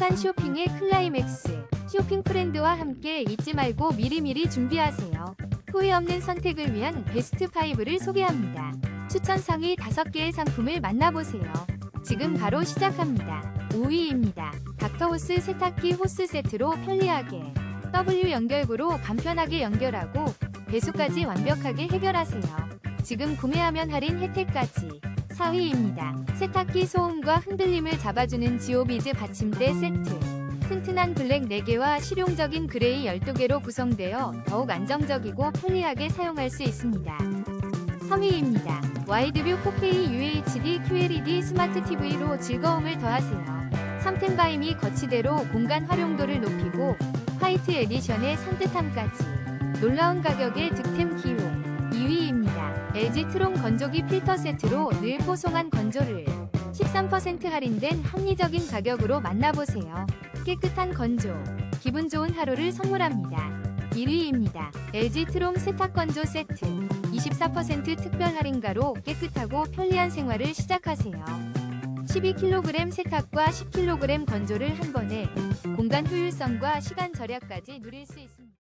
행복한 쇼핑의 클라이맥스. 쇼핑 프렌드와 함께 잊지 말고 미리미리 준비하세요. 후회 없는 선택을 위한 베스트 5를 소개합니다. 추천 상위 5개의 상품을 만나보세요. 지금 바로 시작합니다. 5위입니다. 닥터호스 세탁기 호스 세트로 편리하게 W 연결구로 간편하게 연결하고 배수까지 완벽하게 해결하세요. 지금 구매하면 할인 혜택까지. 4위입니다. 세탁기 소음과 흔들림을 잡아주는 지오비즈 받침대 세트. 튼튼한 블랙 4개와 실용적인 그레이 12개로 구성되어 더욱 안정적이고 편리하게 사용할 수 있습니다. 3위입니다. 와이드뷰 4K UHD QLED 스마트 TV로 즐거움을 더하세요. 3템 바임이 거치대로 공간 활용도를 높이고 화이트 에디션의 산뜻함까지 놀라운 가격의 득템 2위입니다. LG 트롱 건조기 필터 세트로 늘 뽀송한 건조를 13% 할인된 합리적인 가격으로 만나보세요. 깨끗한 건조, 기분 좋은 하루를 선물합니다. 1위입니다. LG 트롱 세탁 건조 세트 24% 특별 할인가로 깨끗하고 편리한 생활을 시작하세요. 12kg 세탁과 10kg 건조를 한 번에 공간 효율성과 시간 절약까지 누릴 수 있습니다.